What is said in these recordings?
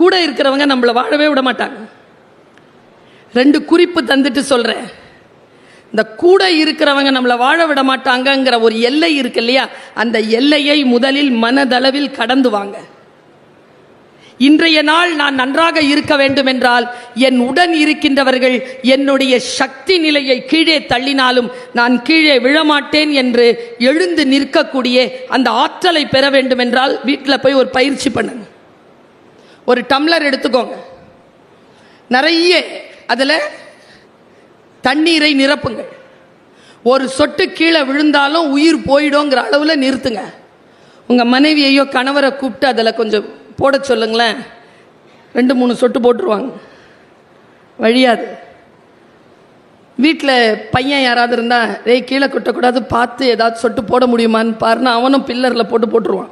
கூட இருக்கிறவங்க நம்மளை வாழவே விட மாட்டாங்க. ரெண்டு குறிப்பு தந்துட்டு சொல்கிறேன் இந்த கூட இருக்கிறவங்க நம்மளை வாழ விட மாட்டாங்கங்கிற ஒரு எல்லை இருக்கு இல்லையா? அந்த எல்லையை முதலில் மனதளவில் கடந்து வாங்க. இன்றைய நாள் நான் நன்றாக இருக்க வேண்டும் என்றால் என் உடன் இருக்கின்றவர்கள் என்னுடைய சக்தி நிலையை கீழே தள்ளினாலும் நான் கீழே விழமாட்டேன் என்று எழுந்து நிற்கக்கூடிய அந்த ஆற்றலை பெற வேண்டும் என்றால் வீட்டில் போய் ஒரு பயிற்சி பண்ணுங்க. ஒரு டம்ளர் எடுத்துக்கோங்க. நிறைய அதில் தண்ணீரை நிரப்புங்க. ஒரு சொட்டு கீழே விழுந்தாலும் உயிர் போயிடுங்கிற அளவில் நிறுத்துங்க. உங்கள் மனைவியையோ கணவரை கூப்பிட்டு அதில் கொஞ்சம் போட சொல்லுங்களேன். ரெண்டு மூணு சொட்டு போட்டுருவாங்க. வழியாது. வீட்டில் பையன் யாராவது இருந்தால் ரே கீழே கொட்டக்கூடாது பார்த்து ஏதாச்சும் சொட்டு போட முடியுமான்னு பாருன்னு அவனும் பில்லரில் போட்டு போட்டுருவான்.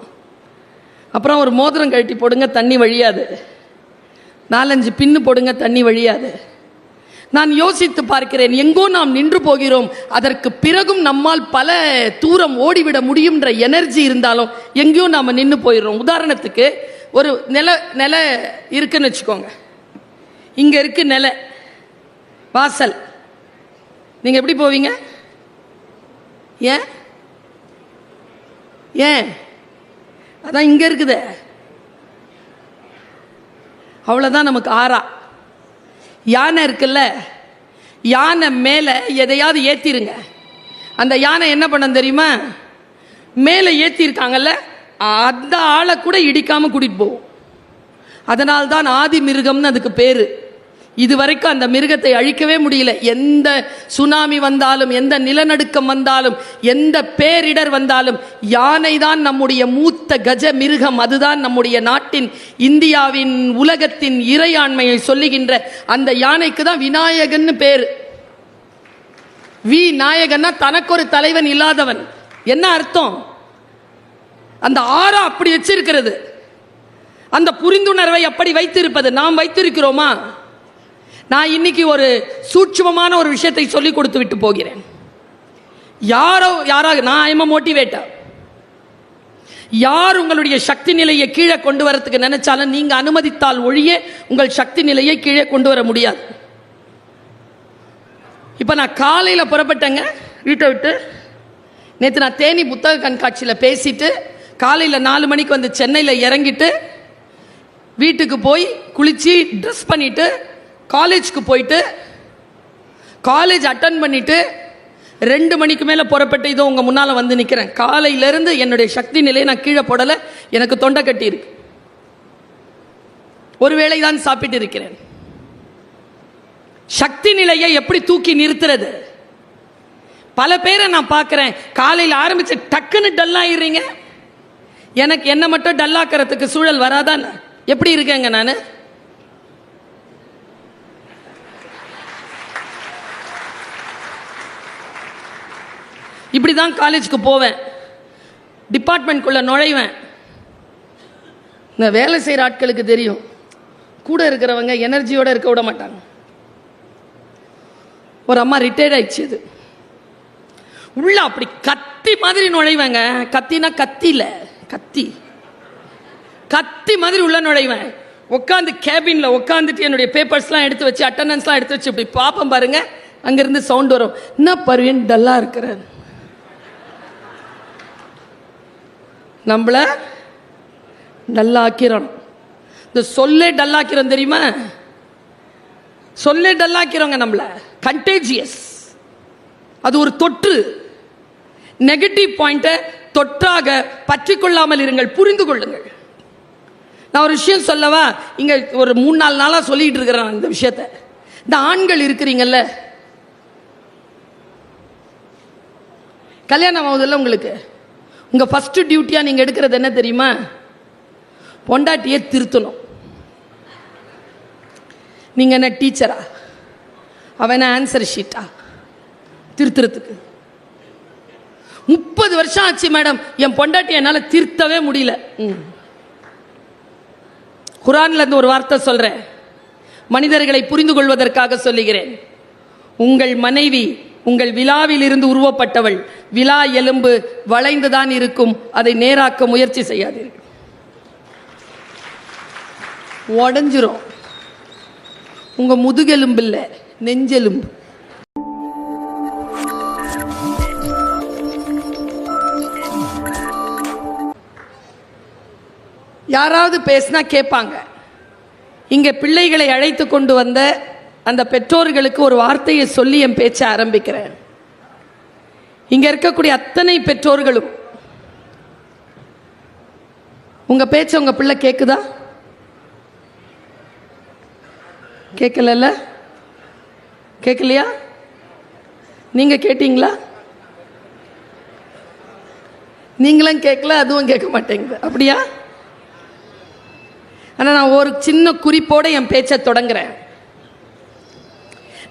அப்புறம் ஒரு மோதிரம் கழட்டி போடுங்க தண்ணி வழியாது. நாலஞ்சு பின்னு போடுங்க தண்ணி வழியாது. நான் யோசித்து பார்க்கிறேன் எங்கோ நாம் நின்று போகிறோம் அதற்கு பிறகும் நம்மால் பல தூரம் ஓடிவிட முடியுன்ற எனர்ஜி இருந்தாலும் எங்கேயோ நாம் நின்று போயிடுறோம். உதாரணத்துக்கு ஒரு நில நில இருக்குன்னு வச்சுக்கோங்க. இங்கே இருக்கு நில வாசல். நீங்கள் எப்படி போவீங்க? ஏன்? ஏன்? அதான் இங்கே இருக்குது. அவ்வளோதான் நமக்கு ஆறா. யானை இருக்குல்ல யானை மேலே எதையாவது ஏற்றிருங்க அந்த யானை என்ன பண்ண தெரியுமா? மேலே ஏற்றிருக்காங்கல்ல அந்த ஆளை கூட இடிக்காமல் கூட்டிகிட்டு போகும் அதனால்தான் ஆதி மிருகம்னு அதுக்கு பேர். இதுவரைக்கும் அந்த மிருகத்தை அழிக்கவே முடியல. எந்த சுனாமி வந்தாலும் எந்த நிலநடுக்கம் வந்தாலும் எந்த பேரிடர் வந்தாலும் யானை தான் நம்முடைய மூத்த கஜ மிருகம் அதுதான் நம்முடைய நாட்டின் இந்தியாவின் உலகத்தின் இறையாண்மையை சொல்லுகின்ற அந்த யானைக்கு தான் விநாயகன்னு பேர். வி நாயகன்னா தனக்கு ஒரு தலைவன் இல்லாதவன். என்ன அர்த்தம்? அந்த ஆறா அப்படி வச்சிருக்கிறது. அந்த புரிந்துணர்வை அப்படி வைத்திருப்பது. நாம் வைத்திருக்கிறோமா? நான் இன்னைக்கு ஒரு சூட்சமமான ஒரு விஷயத்தை சொல்லி கொடுத்து விட்டு போகிறேன். யாரோ யாராக நான் ஐம மோட்டிவேட்டர் யார் உங்களுடைய சக்தி நிலையை கீழே கொண்டு வரத்துக்கு நினைச்சாலும் நீங்க அனுமதித்தால் ஒழிய உங்கள் சக்தி நிலையை கீழே கொண்டு வர முடியாது. இப்போ நான் காலையில் புறப்பட்டேங்க. வீட்டை விட்டு நேற்று நான் தேனி புத்தக கண்காட்சியில் பேசிட்டு காலையில் நாலு மணிக்கு வந்து சென்னையில் இறங்கிட்டு வீட்டுக்கு போய் குளித்து ட்ரெஸ் பண்ணிவிட்டு காலேஜ்க்கு போயிட்டு காலேஜ் அட்டன் பண்ணிவிட்டு ரெண்டு மணிக்கு மேலே புறப்பட்டு இதோ உங்கள் முன்னால் வந்து நிற்கிறேன் காலையிலேருந்து என்னுடைய சக்தி நிலையை நான் கீழே போடலை எனக்கு தொண்டை கட்டியிருக்கு ஒருவேளை தான் சாப்பிட்டு இருக்கிறேன். சக்தி நிலையை எப்படி தூக்கி நிறுத்துறது? பல பேரை நான் பார்க்குறேன் காலையில் ஆரம்பித்து டக்குன்னு டல்லாகிடுறீங்க எனக்கு என்ன மட்டும் டல்லாக்கிறதுக்கு சூழல் வராதான் எப்படி இருக்கேங்க நான்? இப்படி தான் காலேஜுக்கு போவேன். டிபார்ட்மெண்ட்குள்ளே நுழைவேன். இந்த வேலை செய்கிற ஆட்களுக்கு தெரியும். கூட இருக்கிறவங்க எனர்ஜியோடு இருக்க விட மாட்டாங்க. ஒரு அம்மா ரிட்டையர்ட் ஆயிடுச்சு அது உள்ள அப்படி கத்தி மாதிரி நுழைவேங்க. கத்தினா கத்தியில் கத்தி. கத்தி மாதிரி உள்ள நுழைவேன். உட்காந்து கேபினில் உட்காந்துட்டு என்னுடைய பேப்பர்ஸ்லாம் எடுத்து வச்சு அட்டண்டன்ஸ்லாம் எடுத்து வச்சு இப்படி பார்ப்போம் பாருங்கள் அங்கேருந்து சவுண்ட் வரும். என்ன பருவின் டல்லாக இருக்கிறேன் நம்மள டல்லாக்கிறோம் இந்த சொல்லே டல்லாக்கிறோம் தெரியுமா? சொல்லே டல்லாக்கிறோங்க நம்மள. கண்டேஜியஸ் அது ஒரு தொற்று. நெகட்டிவ் பாயிண்ட்டை தொற்றாக பற்றி கொள்ளாமல் இருங்கள் புரிந்து கொள்ளுங்கள். நான் ஒரு விஷயம் சொல்லவா? இங்கே ஒரு மூணு நாலு நாளாக சொல்லிட்டு இருக்கிறேன் இந்த விஷயத்த. இந்த ஆண்கள் இருக்கிறீங்கல்ல? கல்யாணம் ஆகுதில்ல உங்களுக்கு? உங்கள் ஃபஸ்ட்டு டியூட்டியாக நீங்கள் எடுக்கிறது என்ன தெரியுமா? பொண்டாட்டியை திருத்தணும். நீங்கள் என்ன டீச்சரா அவன் ஆன்சர் ஷீட்டா திருத்துறதுக்கு. முப்பது வருஷம் ஆச்சு மேடம் என் பொண்டாட்டி என்னால் திருத்தவே முடியல. ம். ஒரு வார்த்தை சொல்கிறேன் மனிதர்களை புரிந்து கொள்வதற்காக சொல்லுகிறேன். உங்கள் மனைவி உங்கள் விழாவில் இருந்து உருவப்பட்டவள். விழா எலும்பு வளைந்துதான் இருக்கும். அதை நேராக்க முயற்சி செய்யாதீர்கள். உடஞ்சிரும். உங்க முதுகெலும்பு இல்லை நெஞ்செலும்பு. யாராவது பேசினா கேட்பாங்க. இங்கே பிள்ளைகளை அழைத்து கொண்டு வந்த அந்த பெற்றோர்களுக்கு ஒரு வார்த்தையை சொல்லி என் பேச்ச ஆரம்பிக்கிறேன். இங்க இருக்கக்கூடிய அத்தனை பெற்றோர்களும் உங்க பேச்ச உங்க பிள்ளை கேக்குதா? கேட்கலல்ல கேட்கலையா நீங்க கேட்டீங்களா? நீங்களும் கேட்கல அதுவும் கேட்க மாட்டேங்குது. அப்படியா? ஆனால் நான் ஒரு சின்ன குறிப்போடு என் பேச்சை தொடங்குறேன்.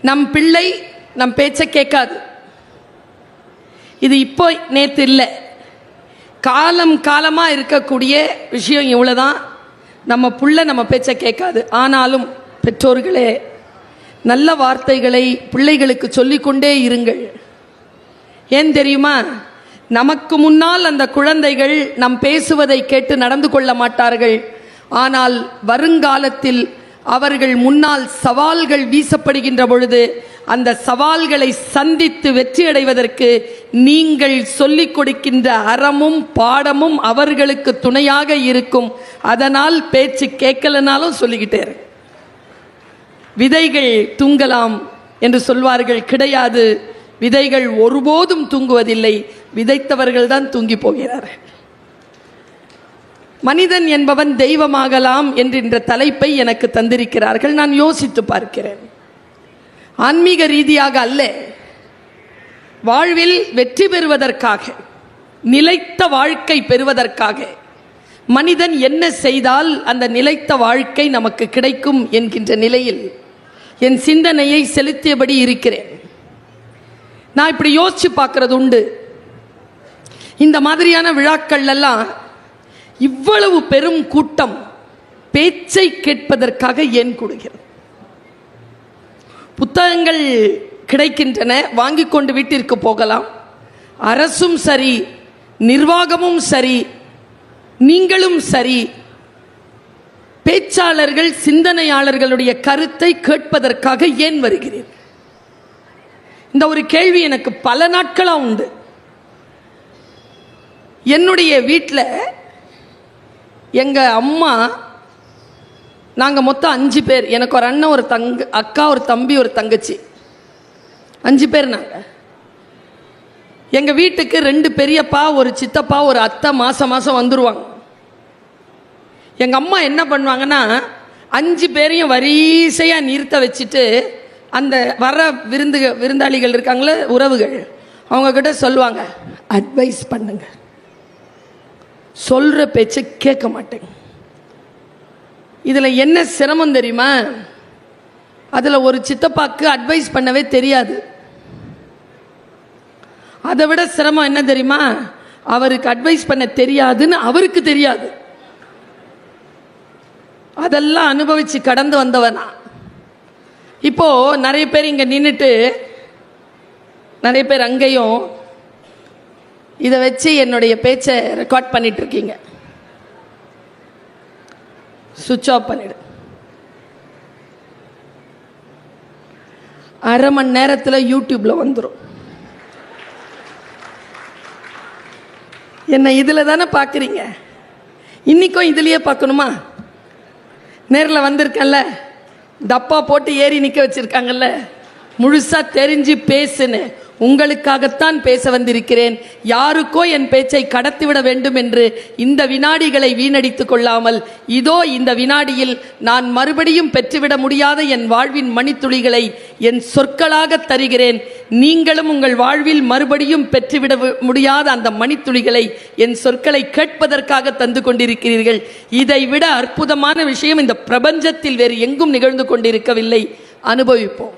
நம் பிள்ளை நம் பேச்சை கேட்காது. இது இப்போ நேற்று இல்லை. காலம் காலமாக இருக்கக்கூடிய விஷயம் இவ்வளோதான் நம்ம புள்ள நம்ம பேச்சை கேட்காது. ஆனாலும் பெற்றோர்களே நல்ல வார்த்தைகளை பிள்ளைகளுக்கு சொல்லிக்கொண்டே இருங்கள். ஏன் தெரியுமா? நமக்கு முன்னால் அந்த குழந்தைகள் நம் பேசுவதை கேட்டு நடந்து கொள்ள மாட்டார்கள். ஆனால் வருங்காலத்தில் அவர்கள் முன்னால் சவால்கள் வீசப்படுகின்ற பொழுது அந்த சவால்களை சந்தித்து வெற்றி அடைவதற்கு நீங்கள் சொல்லிக் கொடுக்கின்ற அறமும் பாடமும் அவர்களுக்கு துணையாக இருக்கும். அதனால் பேச்சு கேட்கலனாலும் சொல்லிக்கிட்டே விதைகள் தூங்கலாம் என்று சொல்வார்கள் கிடையாது. விதைகள் ஒருபோதும் தூங்குவதில்லை. விதைத்தவர்கள் தான் தூங்கி போகிறார்கள். மனிதன் என்பவன் தெய்வமாகலாம் என்கின்ற தலைப்பை எனக்கு தந்திருக்கிறார்கள். நான் யோசித்து பார்க்கிறேன். ஆன்மீக ரீதியாக அல்ல. வாழ்வில் வெற்றி பெறுவதற்காக நிலைத்த வாழ்க்கை பெறுவதற்காக மனிதன் என்ன செய்தால் அந்த நிலைத்த வாழ்க்கை நமக்கு கிடைக்கும் என்கின்ற நிலையில் என் சிந்தனையை செலுத்தியபடி இருக்கிறேன். நான் இப்படி யோசிச்சு பார்க்கறது உண்டு. இந்த மாதிரியான விழாக்கள் எல்லாம் இவ்வளவு பெரும் கூட்டம் பேச்சை கேட்பதற்காக ஏன் கூடுகிறது? புத்தகங்கள் கிடைக்கின்றன வாங்கி கொண்டு வீட்டிற்கு போகலாம். அரசும் சரி நிர்வாகமும் சரி நீங்களும் சரி பேச்சாளர்கள் சிந்தனையாளர்களுடைய கருத்தை கேட்பதற்காக ஏன் வருகிறீர்கள்? இந்த ஒரு கேள்வி எனக்கு பல நாட்களாக உண்டு. என்னுடைய வீட்டில் எங்கள் அம்மா நாங்கள் மொத்தம் அஞ்சு பேர். எனக்கு ஒரு அண்ணன் ஒரு தங்க அக்கா ஒரு தம்பி ஒரு தங்கச்சி. அஞ்சு பேர் நாங்கள் எங்கள் வீட்டுக்கு ரெண்டு பெரியப்பா ஒரு சித்தப்பா ஒரு அத்தை மாதம் மாதம் வந்துடுவாங்க எங்கள் அம்மா என்ன பண்ணுவாங்கன்னா அஞ்சு பேரையும் வரிசையாக நிறுத்த வச்சுட்டு அந்த வர விருந்து விருந்தாளிகள் இருக்காங்களே உறவுகள் அவங்கக்கிட்ட சொல்லுவாங்க அட்வைஸ் பண்ணுங்கள் சொல்கிற பேச்சை கேட்க மாட்டேங்க இதில் என்ன சிரமம் தெரியுமா? அதில் ஒரு சித்தப்பாக்கு அட்வைஸ் பண்ணவே தெரியாது. அதை விட சிரமம் என்ன தெரியுமா? அவருக்கு அட்வைஸ் பண்ண தெரியாதுன்னு அவருக்கு தெரியாது. அதெல்லாம் அனுபவிச்சு கடந்து வந்தவனா. இப்போ நிறைய பேர் இங்க நின்றுட்டு நிறைய பேர் அங்கேயும் இதை வச்சு என்னுடைய பேச்சை ரெக்கார்ட் பண்ணிட்டு இருக்கீங்க சுவிட்ச் ஆஃப் பண்ணிடு. அரை மணி நேரத்தில் யூடியூப்ல வந்துடும் என்னை இதில் தானே பார்க்குறீங்க இன்றைக்கும் இதுலேயே பார்க்கணுமா நேரில் வந்திருக்கேன்ல. டப்பா போட்டு ஏறி நிற்க வச்சுருக்காங்கல்ல. முழுசாக தெரிஞ்சு பேசுன்னு. உங்களுக்காகத்தான் பேச வந்திருக்கிறேன். யாருக்கோ என் பேச்சை கடத்திவிட வேண்டும் என்று இந்த வினாடிகளை வீணடித்துக் கொள்ளாமல் இதோ இந்த வினாடியில் நான் மறுபடியும் பெற்றுவிட முடியாத என் வாழ்வின் மணித்துளிகளை என் சொற்களாக தருகிறேன். நீங்களும் உங்கள் வாழ்வில் மறுபடியும் பெற்றுவிட முடியாத அந்த மணித்துளிகளை என் சொற்களை கேட்பதற்காக தந்து கொண்டிருக்கிறீர்கள். இதை விட அற்புதமான விஷயம் இந்த பிரபஞ்சத்தில் வேறு எங்கும் நிகழ்ந்து கொண்டிருக்கவில்லை. அனுபவிப்போம்.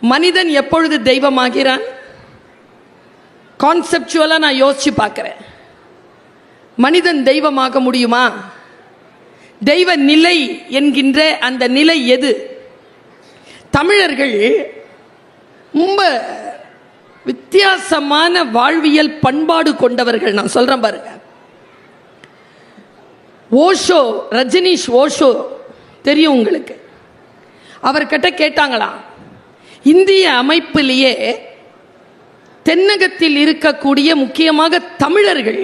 மனிதன் எப்பொழுது தெய்வமாகிறான்? கான்செப்டுவலாக நான் யோசிச்சு பார்க்குறேன். மனிதன் தெய்வமாக முடியுமா? தெய்வ நிலை என்கின்ற அந்த நிலை எது? தமிழர்கள் ரொம்ப வித்தியாசமான வாழ்வியல் பண்பாடு கொண்டவர்கள். நான் சொல்கிறேன் பாருங்க. ஓஷோ ரஜினிஷ் ஓஷோ தெரியும் உங்களுக்கு. அவர்கிட்ட கேட்டாங்களாம் இந்திய அமைப்பிலேயே தென்னகத்தில் இருக்கக்கூடிய முக்கியமாக தமிழர்கள்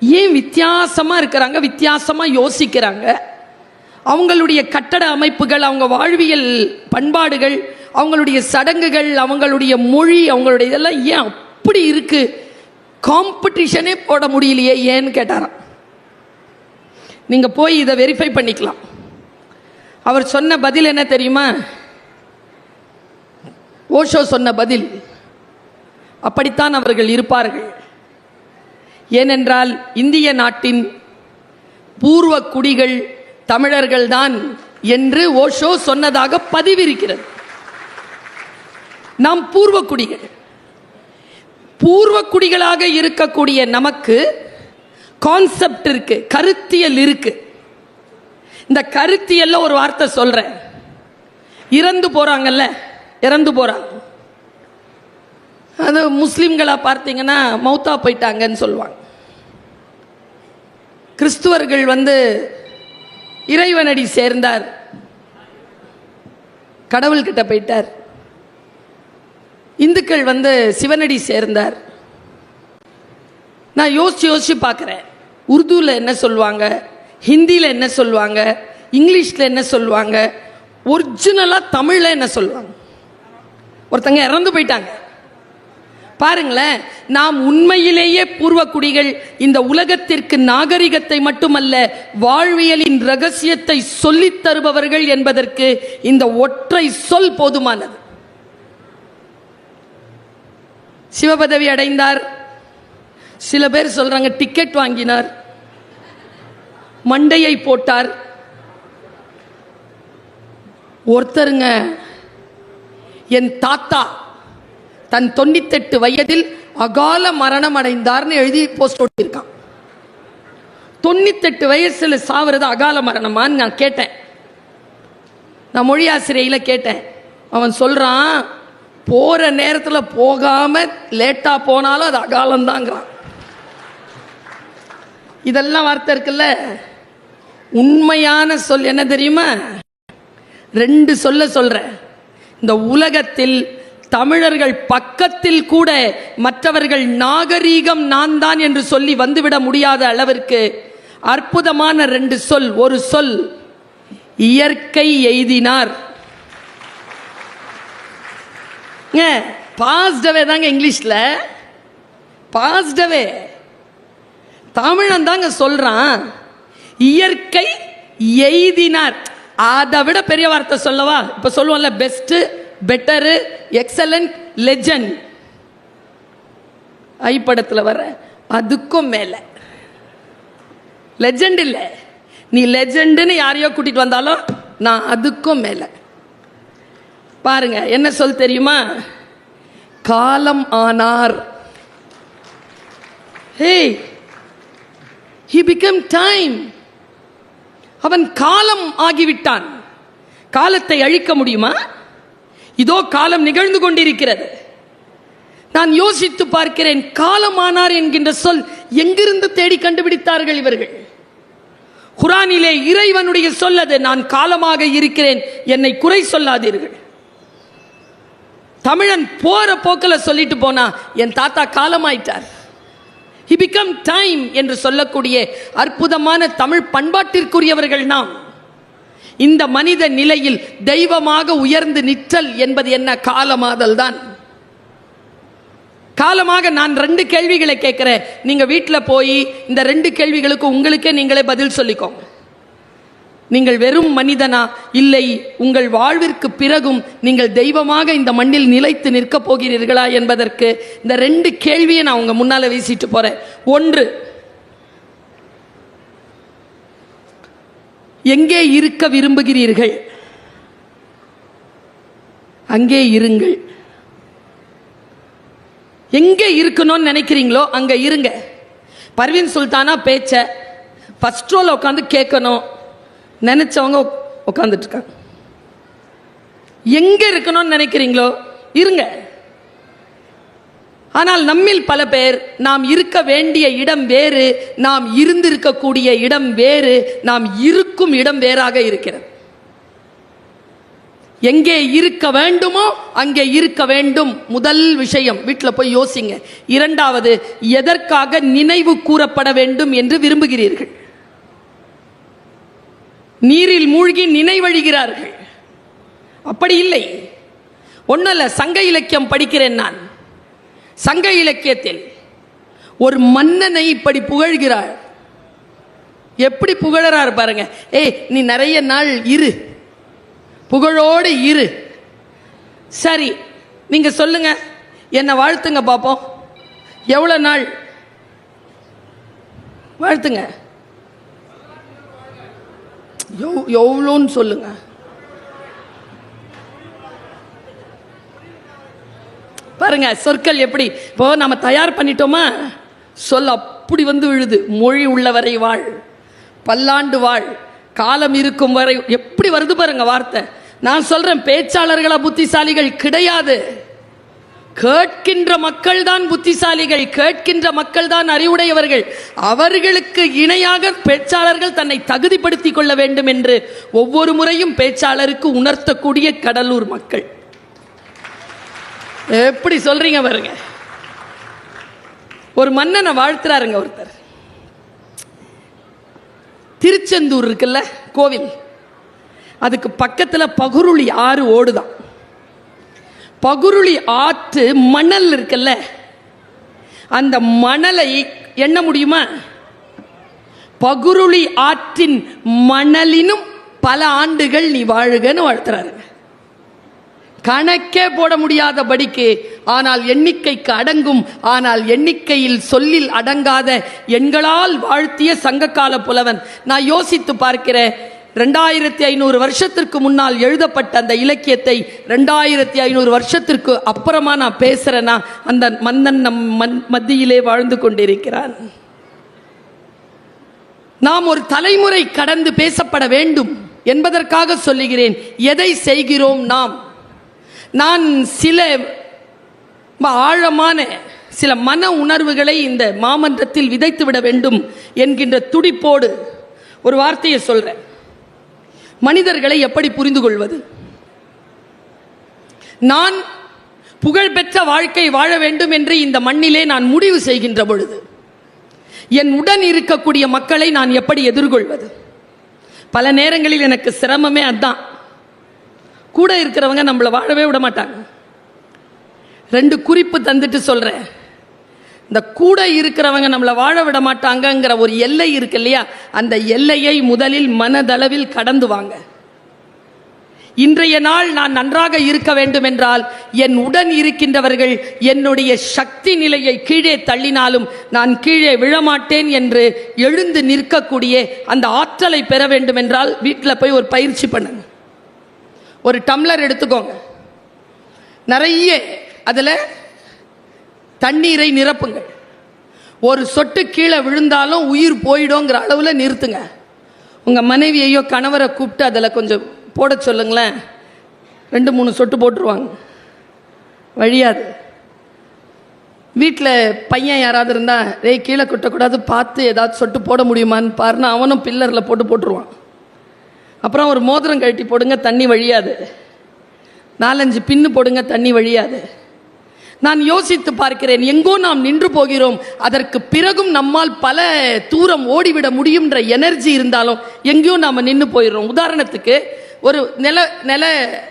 ஏன் வித்தியாசமாக இருக்கிறாங்க வித்தியாசமாக யோசிக்கிறாங்க? அவங்களுடைய கட்டட அமைப்புகள் அவங்க வாழ்வியல் பண்பாடுகள் அவங்களுடைய சடங்குகள் அவங்களுடைய மொழி அவங்களுடைய இதெல்லாம் ஏன் அப்படி இருக்கு? காம்படிஷனே போட முடியலையே ஏன்னு கேட்டாராம். நீங்கள் போய் இதை வெரிஃபை பண்ணிக்கலாம். அவர் சொன்ன பதில் என்ன தெரியுமா? ஓஷோ சொன்ன பதில் அப்படித்தான் அவர்கள் இருப்பார்கள். ஏனென்றால் இந்திய நாட்டின் பூர்வ குடிகள் தமிழர்கள்தான் என்று ஓஷோ சொன்னதாக பதிவிருக்கிறது. நாம் பூர்வ குடிகள். பூர்வ குடிகளாக இருக்கக்கூடிய நமக்கு கான்செப்ட் இருக்கு கருத்தியல் இருக்கு. இந்த கருத்தியல்ல ஒரு வார்த்தை சொல்றேன். இறந்து போறாங்கல்ல. இறந்து போகிறாங்க அது முஸ்லீம்களாக பார்த்தீங்கன்னா மௌத்தா போயிட்டாங்கன்னு சொல்லுவாங்க. கிறிஸ்துவர்கள் வந்து இறைவனடி சேர்ந்தார். கடவுள்கிட்ட போயிட்டார். இந்துக்கள் வந்து சிவனடி சேர்ந்தார். நான் யோசிச்சு யோசிச்சு பார்க்குறேன். உருதுவில் என்ன சொல்லுவாங்க? ஹிந்தியில் என்ன சொல்லுவாங்க? இங்கிலீஷில் என்ன சொல்லுவாங்க? ஒரிஜினலாக தமிழில் என்ன சொல்லுவாங்க? ஒருத்தங்க இறந்து போயிட்டாங்க. பாருங்களேன் நாம் உண்மையிலேயே பூர்வ குடிகள் இந்த உலகத்திற்கு நாகரிகத்தை மட்டுமல்ல வாழ்வியலின் ரகசியத்தை சொல்லித் தருபவர்கள் என்பதற்கு இந்த ஒற்றை சொல் போதுமானது. சிவபதவி அடைந்தார். சில பேர் சொல்றாங்க டிக்கெட் வாங்கினார். மண்டையை போட்டார். ஒருத்தருங்க என் தாத்தா தன் தொண்ணூத்தெட்டு வயதில் அகால மரணம் அடைந்தார்னு எழுதி போஸ்ட் ஓட்டியிருக்கான் தொண்ணூத்தெட்டு வயசுல சாவுறது அகால மரணமான்னு நான் கேட்டேன். நான் மொழி கேட்டேன். அவன் சொல்றான் போற நேரத்தில் போகாம லேட்டா போனாலும் அது அகாலம்தாங்கிறான். இதெல்லாம் வார்த்தை இருக்குல்ல? உண்மையான சொல் என்ன தெரியுமா? ரெண்டு சொல்ல சொல்றேன். இந்த உலகத்தில் தமிழர்கள் பக்கத்தில் கூட மற்றவர்கள் நாகரீகம் நான் தான் என்று சொல்லி வந்துவிட முடியாத அளவிற்கு அற்புதமான ரெண்டு சொல். ஒரு சொல் இயற்கை எய்தினார். பாஸ்டவே தாங்க இங்கிலீஷில். பாஸ்டவே தமிழன் தாங்க சொல்கிறான் இயற்கை எய்தினார். அதை விட பெரிய வார்த்தை சொல்லவா? இப்ப சொல்லுவோம்ல பெஸ்ட் பெட்டரு எக்ஸலண்ட் லெஜண்ட் படத்தில் வர அதுக்கும் மேலே. லெஜண்ட் இல்லை. நீ லெஜண்டுன்னு யாரையோ கூட்டிட்டு வந்தாலும் நான் அதுக்கும் மேலே. பாருங்க என்ன சொல் தெரியுமா? காலம் ஆனார். ஹே ஹி பிகம் டைம் அவன் காலம் ஆகிவிட்டான். காலத்தை அழிக்க முடியுமா? இதோ காலம் நிகழ்ந்து கொண்டிருக்கிறது. நான் யோசித்து பார்க்கிறேன் காலமானார் என்கின்ற சொல் எங்கிருந்து தேடி கண்டுபிடித்தார்கள் இவர்கள்? குரானிலே இறைவனுடைய சொல் அது நான் காலமாக இருக்கிறேன் என்னை குறை சொல்லாதீர்கள். தமிழன் போற போக்கில் சொல்லிட்டு போனா என் தாத்தா காலமாயிட்டார். ஹி பிகம் டைம் என்று சொல்லக்கூடிய அற்புதமான தமிழ் பண்பாட்டிற்குரியவர்கள் நாம். இந்த மனித நிலையில் தெய்வமாக உயர்ந்து நிற்றல் என்பது என்ன? காலமாதல் தான். காலமாக நான் ரெண்டு கேள்விகளை கேட்கிறேன். நீங்க வீட்டில் போய் இந்த ரெண்டு கேள்விகளுக்கு உங்களுக்கே நீங்களே பதில் சொல்லிக்கோங்க. நீங்கள் வெறும் மனிதனா? இல்லை உங்கள் வாழ்விற்கு பிறகும் நீங்கள் தெய்வமாக இந்த மண்ணில் நிலைத்து நிற்கப் போகிறீர்களா என்பதற்கு இந்த ரெண்டு கேள்வியை நான் உங்க முன்னால வீசிட்டு போறேன். ஒன்று எங்கே இருக்க விரும்புகிறீர்கள்? அங்கே இருங்கள். எங்கே இருக்கணும்னு நினைக்கிறீங்களோ அங்கே இருங்க. பர்வீன் சுல்தானா பேச்ச ஃபஸ்ட் ரோல் உட்காந்து கேட்கணும். நினைச்சவங்க உட்காந்துட்டு இருக்காங்க எங்க இருக்கணும்னு நினைக்கிறீங்களோ இருங்க. ஆனால் நம்மில் பல பேர் நாம் இருக்க வேண்டிய இடம் வேறு நாம் இருந்திருக்கக்கூடிய இடம் வேறு நாம் இருக்கும் இடம் வேறாக இருக்கிறது. எங்கே இருக்க வேண்டுமோ அங்கே இருக்க வேண்டும். முதல் விஷயம் வீட்டில் போய் யோசிங்க. இரண்டாவது எதற்காக நினைவு கூறப்பட வேண்டும் என்று விரும்புகிறீர்கள்? நீரில் மூழ்கி நினைவழிகிறார்கள். அப்படி இல்லை. ஒன்னல்ல சங்க இலக்கியம் படிக்கிறேன் நான். சங்க இலக்கியத்தில் ஒரு மன்னனை இப்படி புகழ்கிறார் எப்படி புகழறார் பாருங்க. ஏய் நீ நிறைய நாள் இரு. புகழோடு இரு. சரி நீங்க சொல்லுங்க. என்னை வாழ்த்துங்க பார்ப்போம் எவ்வளோ நாள்? வாழ்த்துங்க. எவ்- எவ்வளோன்னு சொல்லுங்க. பாருங்க சொற்கள் எப்படி? இப்போ நம்ம தயார் பண்ணிட்டோமா? சொல் அப்படி வந்து விழுது. மொழி உள்ளவரை வாழ். பல்லாண்டு வாழ். காலம் இருக்கும் வரை. எப்படி வருது பாருங்க வார்த்தை. நான் சொல்றேன் பேச்சாளர்களா புத்திசாலிகள் கிடையாது. கேட்கின்ற மக்கள் தான் புத்திசாலிகள் கேட்கின்ற மக்கள் தான் அறிவுடையவர்கள். அவர்களுக்கு இணையாக பேச்சாளர்கள் தன்னை தகுதிப்படுத்திக் கொள்ள வேண்டும் என்று ஒவ்வொரு முறையும் பேச்சாளருக்கு உணர்த்தக்கூடிய கடலூர் மக்கள். எப்படி சொல்றீங்க பாருங்க. ஒரு மன்னனை வாழ்த்துறாருங்க ஒருத்தர். திருச்செந்தூர் இருக்குல்ல கோவில். அதுக்கு பக்கத்தில் பகுருளி ஆறு ஓடுதான். பகுருளி ஆற்று மணல் இருக்குல்ல அந்த மணலை எண்ண முடியுமா? பகுருளி ஆற்றின் மணலினும் பல ஆண்டுகள் நீ வாழுகன்னு வாழ்த்துறாரு. கணக்கே போட முடியாதபடிக்கு ஆனால் எண்ணிக்கைக்கு அடங்கும் ஆனால் எண்ணிக்கையில் சொல்லில் அடங்காத எண்களால் வாழ்த்திய சங்ககால புலவன். நான் யோசித்து பார்க்கிறேன் ரெண்டாயிரத்தி ஐநூறு வருஷத்திற்கு முன்னால் எழுதப்பட்ட அந்த இலக்கியத்தை ரெண்டாயிரத்தி ஐநூறு வருஷத்திற்கு அப்புறமா நான் பேசுறேன்னா அந்த மன்னன் நம் மண் மத்தியிலே வாழ்ந்து கொண்டிருக்கிறான். நாம் ஒரு தலைமுறை கடந்து பேசப்பட வேண்டும் என்பதற்காக சொல்லுகிறேன். எதை செய்கிறோம் நாம்? நான் சில ஆழமான சில மன உணர்வுகளை இந்த மாமன்றத்தில் விதைத்து விட வேண்டும் என்கின்ற துடிப்போடு ஒரு வார்த்தையை சொல்கிறேன் மனிதர்களை எப்படி புரிந்து கொள்வது நான் புகழ்பெற்ற வாழ்க்கை வாழ வேண்டும் என்று இந்த மண்ணிலே நான் முடிவு செய்கின்ற பொழுது என் உடன் இருக்கக்கூடிய மக்களை நான் எப்படி எதிர்கொள்வது? பல நேரங்களில் எனக்கு சிரமமே அதுதான் கூட இருக்கிறவங்க நம்மளை வாழவே விட மாட்டாங்க. ரெண்டு குறிப்பு தந்துட்டு சொல்றேன். இந்த கூட இருக்கிறவங்க நம்மளை வாழ விட மாட்டாங்கங்கிற ஒரு எல்லை இருக்கு இல்லையா? அந்த எல்லையை முதலில் மனதளவில் கடந்து வாங்க. இன்றைய நாள் நான் நன்றாக இருக்க வேண்டும் என்றால் என் உடன் இருக்கின்றவர்கள் என்னுடைய சக்தி நிலையை கீழே தள்ளினாலும் நான் கீழே விழமாட்டேன் என்று எழுந்து நிற்கக்கூடிய அந்த ஆற்றலை பெற வேண்டும் என்றால் வீட்டில் போய் ஒரு பயிற்சி பண்ணுங்க. ஒரு டம்ளர் எடுத்துக்கோங்க. நிறைய அதில் தண்ணீரை நிரப்புங்கள் ஒரு சொட்டு கீழே விழுந்தாலும் உயிர் போயிடுங்கிற அளவில் நிறுத்துங்க. உங்கள் மனைவியையோ கணவரை கூப்பிட்டு அதில் கொஞ்சம் போட சொல்லுங்களேன். ரெண்டு மூணு சொட்டு போட்டுருவாங்க. வழியாது. வீட்டில் பையன் யாராவது இருந்தால் ரே கீழே கொட்டக்கூடாது பார்த்து ஏதாவது சொட்டு போட முடியுமான்னு பாருன்னா அவனும் பில்லரில் போட்டு போட்டுருவான். அப்புறம் ஒரு மோதிரம் கழட்டி போடுங்க தண்ணி வழியாது. நாலஞ்சு பின்னு போடுங்க தண்ணி வழியாது. நான் யோசித்து பார்க்கிறேன் எங்கோ நாம் நின்று போகிறோம். அதற்கு பிறகும் நம்மால் பல தூரம் ஓடிவிட முடியும்ன்ற எனர்ஜி இருந்தாலும் எங்கேயோ நாம் நின்று போயிடுறோம். உதாரணத்துக்கு ஒரு நில நில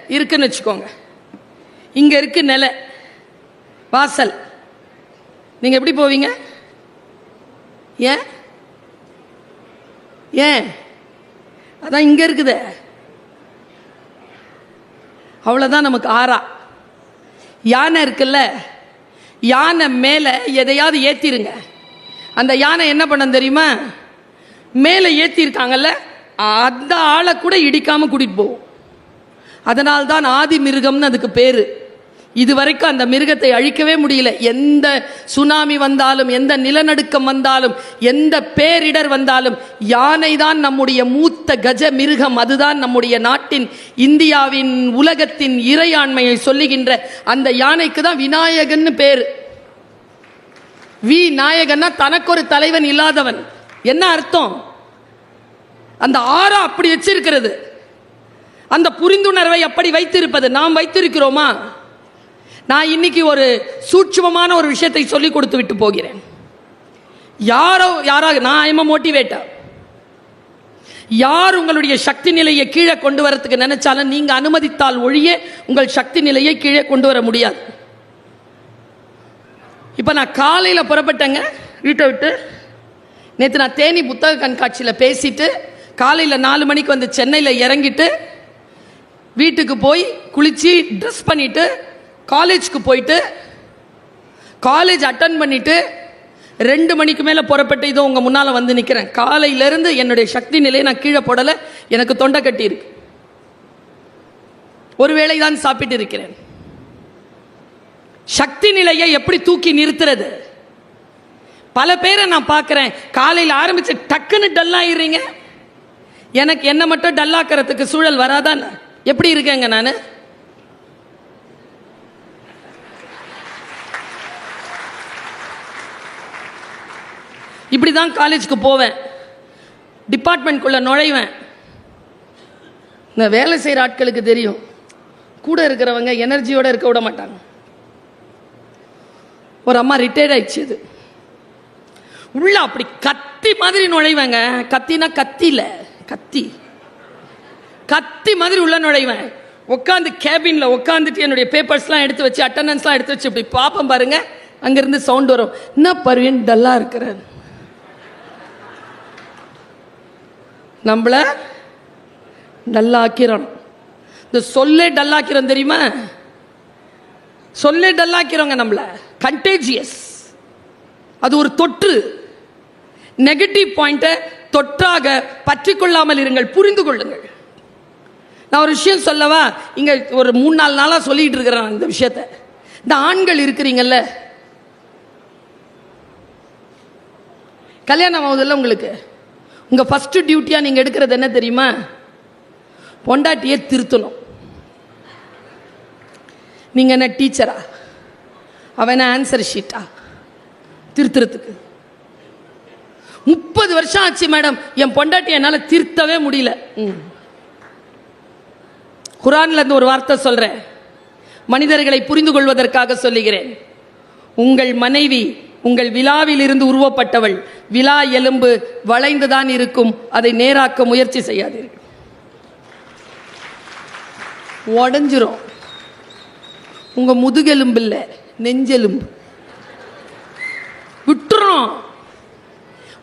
இருக்குன்னு வச்சுக்கோங்க. இங்கே இருக்கு நில வாசல். நீங்கள் எப்படி போவீங்க? ஏன்? ஏன்? அதான் இங்கே இருக்குதே. அவ்வளோதான் நமக்கு ஆறா. யானை இருக்குல்ல? யானை மேலே எதையாவது ஏற்றிருங்க அந்த யானை என்ன பண்ண தெரியுமா? மேலே ஏற்றிருக்காங்கல்ல அந்த ஆளை கூட இடிக்காமல் கூட்டிகிட்டு போகும் அதனால்தான் ஆதி மிருகம்னு அதுக்கு பேர். இதுவரைக்கும் அந்த மிருகத்தை அழிக்கவே முடியல. எந்த சுனாமி வந்தாலும் எந்த நிலநடுக்கம் வந்தாலும் எந்த பேரிடர் வந்தாலும் யானை தான் நம்முடைய மூத்த கஜ மிருகம். அதுதான் நம்முடைய நாட்டின் இந்தியாவின் உலகத்தின் இறையாண்மையை சொல்லுகின்ற அந்த யானைக்கு தான் விநாயகன்னு பேர். வி நாயகன்னா தனக்கு ஒரு தலைவன் இல்லாதவன். என்ன அர்த்தம்? அந்த ஆறா அப்படி வச்சிருக்கிறது. அந்த புரிந்துணர்வை அப்படி வைத்திருப்பது. நாம் வைத்திருக்கிறோமா? நான் இன்னைக்கு ஒரு சூட்சமமான ஒரு விஷயத்தை சொல்லி கொடுத்து விட்டு போகிறேன். யாரோ யாராக நான் ஐம மோட்டிவேட்டர் யார் உங்களுடைய சக்தி நிலையை கீழே கொண்டு வரத்துக்கு நினைச்சாலும் நீங்க அனுமதித்தால் ஒழிய உங்கள் சக்தி நிலையை கீழே கொண்டு வர முடியாது. இப்போ நான் காலையில் புறப்பட்டேங்க. வீட்டை விட்டு நேற்று நான் தேனி புத்தக கண்காட்சியில் பேசிட்டு காலையில் நாலு மணிக்கு வந்து சென்னையில் இறங்கிட்டு வீட்டுக்கு போய் குளித்து ட்ரெஸ் பண்ணிவிட்டு காலேஜ்க்கு போயிட்டு காலேஜ் அட்டன் பண்ணிட்டு ரெண்டு மணிக்கு மேலே புறப்பட்டு இதோ உங்கள் முன்னால் வந்து நிற்கிறேன் காலையிலேருந்து என்னுடைய சக்தி நிலையை நான் கீழே போடலை எனக்கு தொண்டை கட்டி இருக்கு. ஒருவேளை தான் சாப்பிட்டு இருக்கிறேன். சக்தி நிலையை எப்படி தூக்கி நிறுத்துறது? பல பேரை நான் பார்க்குறேன் காலையில் ஆரம்பித்து டக்குன்னு டல்லாகிடுறீங்க எனக்கு என்ன மட்டும் டல்லாக்கிறதுக்கு சூழல் வராதான் எப்படி இருக்கேங்க நான்? இப்படி தான் காலேஜுக்கு போவேன். டிபார்ட்மெண்ட்குள்ளே நுழைவேன். இந்த வேலை செய்கிற ஆட்களுக்கு தெரியும். கூட இருக்கிறவங்க எனர்ஜியோடு இருக்க விட மாட்டாங்க. ஒரு அம்மா ரிட்டையர்ட் ஆயிடுச்சு இது. உள்ள அப்படி கத்தி மாதிரி நுழைவேங்க. கத்தினா கத்தி கத்தி. கத்தி மாதிரி உள்ள நுழைவேன். உட்காந்து கேபினில் உட்காந்துட்டு என்னுடைய பேப்பர்ஸ்லாம் எடுத்து வச்சு அட்டண்டன்ஸ்லாம் எடுத்து வச்சு இப்படி பார்ப்பேன் பாருங்க. அங்கேருந்து சவுண்ட் வரும். என்ன பருவின் டல்லாக இருக்கிறேன் நம்மள டல்லாக்கிறோம் இந்த சொல்லே டல்லாக்கிறோம் தெரியுமா? சொல்லே டல்லாக்கிறோங்க நம்மளை. கண்டேஜியஸ் அது ஒரு தொற்று. நெகட்டிவ் பாயிண்ட்டை தொற்றாக பற்றி கொள்ளாமல் இருங்கள் புரிந்து கொள்ளுங்கள். நான் ஒரு விஷயம் சொல்லவா? இங்கே ஒரு மூணு நாலு நாளாக சொல்லிட்டு இருக்கிறேன் இந்த விஷயத்த. இந்த ஆண்கள் இருக்கிறீங்கல்ல? கல்யாணம் ஆகுதில்ல உங்களுக்கு? இங்கே ஃபஸ்ட்டு டியூட்டியாக நீங்கள் எடுக்கிறது என்ன தெரியுமா? பொண்டாட்டியை திருத்தணும். நீங்கள் என்ன டீச்சரா? அவன் ஆன்சர் ஷீட்டா திருத்துறதுக்கு. முப்பது வருஷம் ஆச்சு மேடம். என் பொண்டாட்டி என்னால் திருத்தவே முடியல. ம். குரான்ல இருந்து ஒரு வார்த்தை சொல்கிறேன் மனிதர்களை புரிந்து கொள்வதற்காக சொல்லுகிறேன். உங்கள் மனைவி உங்கள் விழாவில் இருந்து உருவப்பட்டவள். விழா எலும்பு வளைந்துதான் இருக்கும். அதை நேராக்க முயற்சி செய்யாதீர்கள். உடஞ்சிரும். உங்க முதுகெலும்பு இல்லை நெஞ்செலும்பு. விட்டுறோம்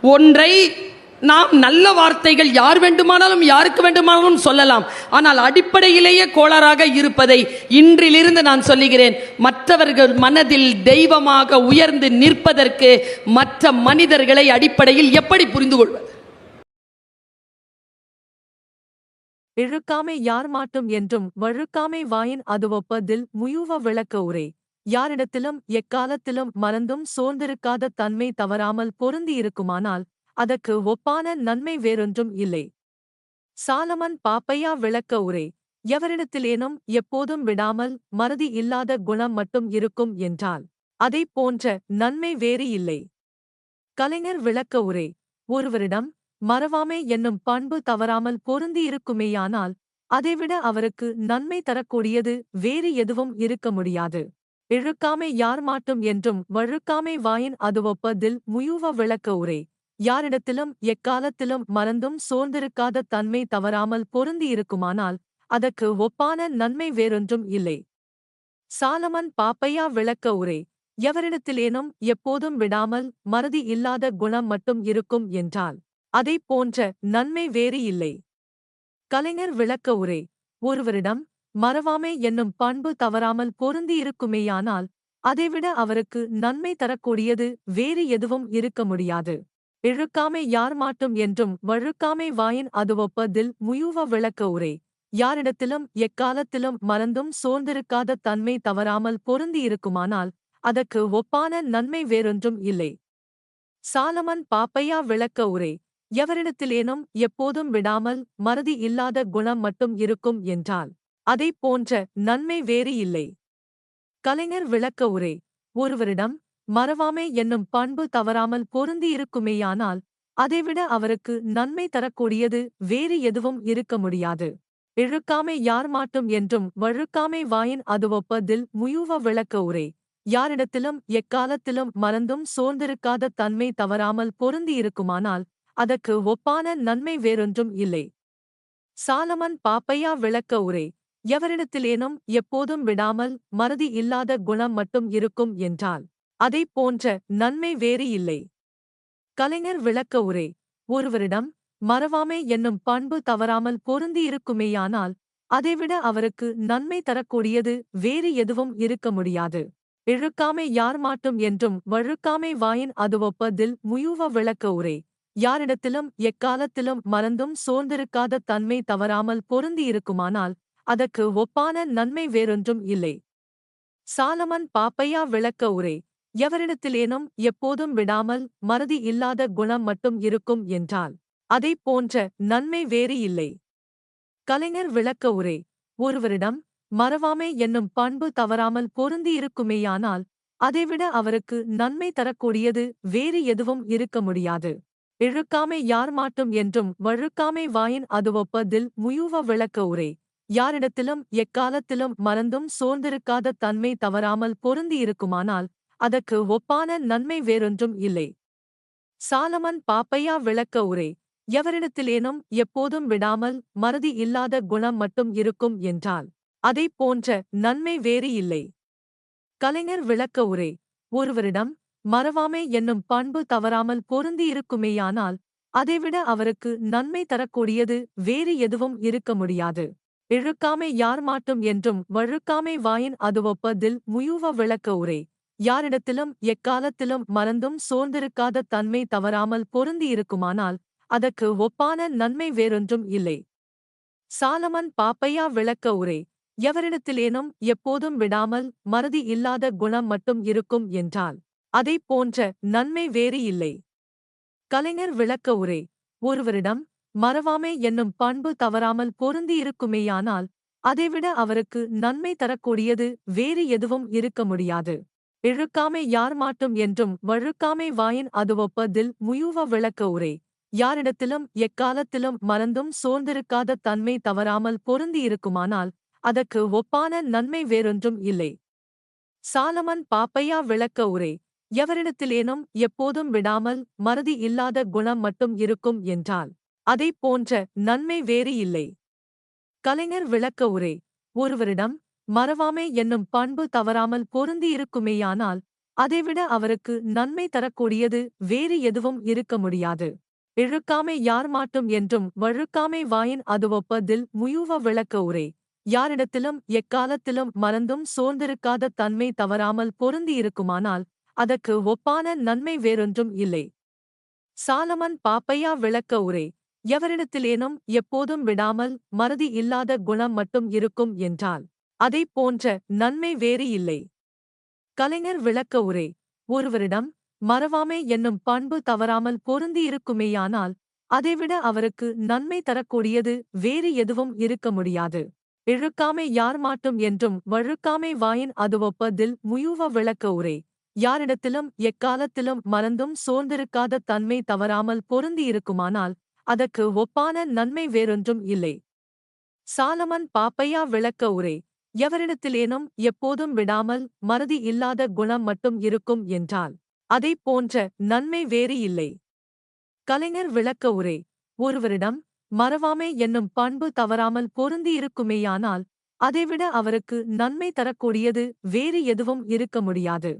ஒன்றை நாம் நல்ல வார்த்தைகள் யார் வேண்டுமானாலும் யாருக்கு வேண்டுமானாலும் சொல்லலாம். ஆனால் அடிப்படையிலேயே கோளாறாக இருப்பதை இன்றிலிருந்து நான் சொல்லுகிறேன். மற்றவர்கள் மனதில் தெய்வமாக உயர்ந்து நிற்பதற்கு மற்ற மனிதர்களை அடிப்படையில் எப்படி புரிந்து கொள்வது? இழுக்காமை யார் மாட்டும் என்றும் வழுக்காமை வாயின் அதுவொப்பதில் முயுவ விளக்க உரை. யாரிடத்திலும் எக்காலத்திலும் மறந்தும் சோர்ந்திருக்காத தன்மை தவறாமல் பொருந்தியிருக்குமானால் அதற்கு ஒப்பான நன்மை வேறொன்றும் இல்லை. சாலமன் பாப்பையா விளக்க உரை எவரிடத்திலேனும் எப்போதும் விடாமல் மறதி இல்லாத குணம் மட்டும் இருக்கும் என்றால் அதைப் போன்ற நன்மை வேறு இல்லை. கலைஞர் விளக்க உரை ஒருவரிடம் மறவாமை என்னும் பண்பு தவறாமல் பொருந்தியிருக்குமேயானால் அதைவிட அவருக்கு நன்மை தரக்கூடியது வேறு எதுவும் இருக்க முடியாது. இழுக்காமை யார் மாட்டும் என்றும் வழுக்காமை வாயின் அதுவொப்பதில் முயுவ விளக்க உரை யாரிடத்திலும் எக்காலத்திலும் மறந்தும் சோர்ந்திருக்காத தன்மை தவறாமல் பொருந்தியிருக்குமானால் அதற்கு ஒப்பான நன்மை வேறொன்றும் இல்லை. சாலமன் பாப்பையா விளக்க உரை எவரிடத்திலேனும் எப்போதும் விடாமல் மறதி இல்லாத குணம் மட்டும் இருக்கும் என்றால் அதைப் போன்ற நன்மை வேறு இல்லை. கலைஞர் விளக்க உரை ஒருவரிடம் மறவாமை என்னும் பண்பு தவறாமல் பொருந்தியிருக்குமேயானால் அதைவிட அவருக்கு நன்மை தரக்கூடியது வேறு எதுவும் இருக்க முடியாது. இழுக்காமை யார் மாட்டும் என்றும் வழுக்காமை வாயின் அதுவொப்பதில் முயுவ விளக்க உரை. யாரிடத்திலும் எக்காலத்திலும் மறந்தும் சோர்ந்திருக்காத தன்மை தவறாமல் பொருந்தியிருக்குமானால் அதற்கு ஒப்பான நன்மை வேறொன்றும் இல்லை. சாலமன் பாப்பையா விளக்க உரை. எவரிடத்திலேனும் எப்போதும் விடாமல் மறதி இல்லாத குணம் மட்டும் இருக்கும் என்றால் அதைப் போன்ற நன்மை வேறு இல்லை. கலைஞர் விளக்க உரை. ஒருவரிடம் மறவாமை என்னும் பண்பு தவறாமல் பொருந்தியிருக்குமேயானால் அதைவிட அவருக்கு நன்மை தரக்கூடியது வேறு எதுவும் இருக்க முடியாது. இழுக்காமை யார் மாட்டும் என்றும் வழுக்காமை வாயின் அது ஒப்பதில் முயுவ விளக்க உரை. யாரிடத்திலும் எக்காலத்திலும் மறந்தும் சோர்ந்திருக்காத தன்மை தவறாமல் பொருந்தியிருக்குமானால் அதற்கு ஒப்பான நன்மை வேறொன்றும் இல்லை. சாலமன் பாப்பையா விளக்க உரை. எவரிடத்திலேனும் எப்போதும் விடாமல் மறதி இல்லாத குணம் மட்டும் இருக்கும் என்றால் அதைப் போன்ற நன்மை வேறு இல்லை. கலைஞர் விளக்க உரை ஒருவரிடம் மறவாமை என்னும் பண்பு தவறாமல் பொருந்தியிருக்குமேயானால் அதைவிட அவருக்கு நன்மை தரக்கூடியது வேறு எதுவும் இருக்க முடியாது. இழுக்காமை யார் மாட்டும் என்றும் வழுக்காமை வாயின் அதுவொப்பதில் முயுவ விளக்க உரை யாரிடத்திலும் எக்காலத்திலும் மறந்தும் சோர்ந்திருக்காத தன்மை தவறாமல் பொருந்தியிருக்குமானால் அதற்கு ஒப்பான நன்மை வேறொன்றும் இல்லை. சாலமன் பாப்பையா விளக்க உரை எவரிடத்திலேனும் எப்போதும் விடாமல் மறதி இல்லாத குணம் மட்டும் இருக்கும் என்றால் அதைப் போன்ற நன்மை வேறு இல்லை. கலைஞர் விளக்க உரை ஒருவரிடம் மறவாமை என்னும் பண்பு தவறாமல் பொருந்தியிருக்குமேயானால் அதைவிட அவருக்கு நன்மை தரக்கூடியது வேறு எதுவும் இருக்க முடியாது. இழுக்காமை யார் மாட்டும் என்றும் வழுக்காமை வாயின் அது ஒப்பதில் முயுவ விளக்க உரை யாரிடத்திலும் எக்காலத்திலும் மறந்தும் சோர்ந்திருக்காத தன்மை தவறாமல் பொருந்தியிருக்குமானால் அதற்கு ஒப்பான நன்மை வேறொன்றும் இல்லை. சாலமன் பாப்பையா விளக்க உரை எவரிடத்திலேனும் எப்போதும் விடாமல் மறதி இல்லாத குணம் மட்டும் இருக்கும் என்றால் அதைப் போன்ற நன்மை வேறு இல்லை. கலைஞர் விளக்க உரை ஒருவரிடம் மறவாமை என்னும் பண்பு தவறாமல் பொருந்தியிருக்குமேயானால் அதைவிட அவருக்கு நன்மை தரக்கூடியது வேறு எதுவும் இருக்க முடியாது. இழுக்காமை யார் மாட்டும் என்றும் வழுக்காமை வாயின் அதுவொப்பதில் முயுவ விளக்க உரை யாரிடத்திலும் எக்காலத்திலும் மறந்தும் சோர்ந்திருக்காத தன்மை தவறாமல் பொருந்தியிருக்குமானால் அதற்கு ஒப்பான நன்மை வேறொன்றும் இல்லை. சாலமன் பாப்பையா விளக்க உரை எவரிடத்திலேனும் எப்போதும் விடாமல் மறதி இல்லாத குணம் மட்டும் இருக்கும் என்றால் அதைப் போன்ற நன்மை வேறு இல்லை. கலைஞர் விளக்க உரை ஒருவரிடம் மறவாமை என்னும் பண்பு தவறாமல் பொருந்தியிருக்குமேயானால் அதைவிட அவருக்கு நன்மை தரக்கூடியது வேறு எதுவும் இருக்க முடியாது. இழுக்காமை யார் மாட்டும் என்றும் வழுக்காமை வாயின் அது ஒப்பதில் முயுவ விளக்க உரை. யாரிடத்திலும் எக்காலத்திலும் மறந்தும் சோர்ந்திருக்காத தன்மை தவறாமல் பொருந்தியிருக்குமானால் அதற்கு ஒப்பான நன்மை வேறொன்றும் இல்லை. சாலமன் பாப்பையா விளக்க உரை. எவரிடத்திலேனும் எப்போதும் விடாமல் மறதி இல்லாத குணம் மட்டும் இருக்கும் என்றால் அதைப் போன்ற நன்மை வேறு இல்லை. கலைஞர் விளக்க உரை. ஒருவரிடம் மறவாமை என்னும் பண்பு தவறாமல் பொருந்தியிருக்குமேயானால் அதைவிட அவருக்கு நன்மை தரக்கூடியது வேறு எதுவும் இருக்க முடியாது. இழுக்காமை யார் மாட்டும் என்றும் வழுக்காமை வாயின் அது ஒப்பதில் முயுவ விளக்க உரை. யாரிடத்திலும் எக்காலத்திலும் மறந்தும் சோர்ந்திருக்காத தன்மை தவறாமல் பொருந்தியிருக்குமானால் அதற்கு ஒப்பான நன்மை வேறொன்றும் இல்லை. சாலமன் பாப்பையா விளக்க உரை. எவரிடத்திலேனும் எப்போதும் விடாமல் மறதி இல்லாத குணம் மட்டும் இருக்கும் என்றால் அதைப் போன்ற நன்மை வேறு இல்லை. கலைஞர் விளக்க உரை ஒருவரிடம் மறவாமை என்னும் பண்பு தவறாமல் பொருந்தியிருக்குமேயானால் அதைவிட அவருக்கு நன்மை தரக்கூடியது வேறு எதுவும் இருக்க முடியாது. இழுக்காமை யார் மாட்டும் என்றும் வழுக்காமை வாயின் அதுவொப்பதில் முயுவ விளக்க உரை யாரிடத்திலும் எக்காலத்திலும் மறந்தும் சோர்ந்திருக்காத தன்மை தவறாமல் பொருந்தியிருக்குமானால் அதற்கு ஒப்பான நன்மை வேறொன்றும் இல்லை. சாலமன் பாப்பையா விளக்க உரை எவரிடத்திலேனும் எப்போதும் விடாமல் மறதி இல்லாத குணம் மட்டும் இருக்கும் என்றால் அதைப் போன்ற நன்மை வேறு இல்லை. கலைஞர் விளக்க உரை ஒருவரிடம் மறவாமை என்னும் பண்பு தவறாமல் பொருந்தியிருக்குமேயானால் அதைவிட அவருக்கு நன்மை தரக்கூடியது வேறு எதுவும் இருக்க முடியாது.